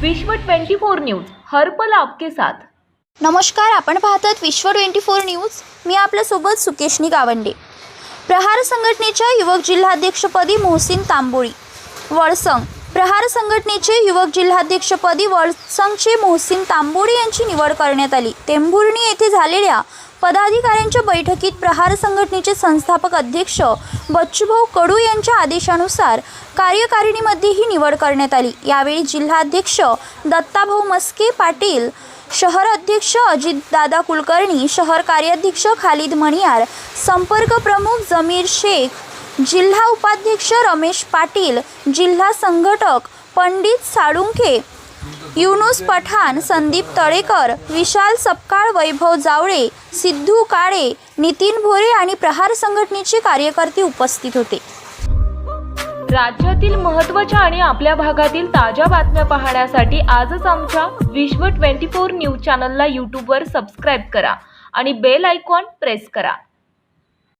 विश्व 24 न्यूज हर्पल आपके साथ. नमस्कार आपण पाहतात विश्व ट्वेंटी फोर न्यूज. मी आपल्यासोबत सुकेशनी गावंडे. प्रहार संघटनेच्या युवक जिल्हाध्यक्षपदी मोहसिन तांबोळी. वळसंग. प्रहार संघटनेचे युवक जिल्हाध्यक्षपदी वळसंगचे मोहसिन तांबोळी यांची निवड करण्यात आली. टेंभुर्णी येथे झालेल्या पदाधिकाऱ्यांच्या बैठकीत प्रहार संघटनेचे संस्थापक अध्यक्ष बच्चूभाऊ कडू यांच्या आदेशानुसार कार्यकारिणीमध्ये ही निवड करण्यात आली. यावेळी जिल्हाध्यक्ष दत्ताभाऊ मस्के पाटील शहर अध्यक्ष अजितदादा कुलकर्णी शहर कार्याध्यक्ष खालिद मणियार संपर्क प्रमुख जमीर शेख जिल्हा उपाध्यक्ष रमेश पाटील जिल्हा संघटक पंडित साळुंखे युनुस पठाण संदीप तळेकर विशाल सपकाळ वैभव जावळे सिद्धू काळे नितीन भोरे आणि प्रहार संघटनेचे कार्यकर्ते उपस्थित होते. राज्यातील महत्त्वाच्या आणि आपल्या भागातील ताज्या बातम्या पाहण्यासाठी आजच आमच्या विश्व 24 न्यूज चॅनलला यूट्यूबवर सबस्क्राईब करा आणि बेल आयकॉन प्रेस करा.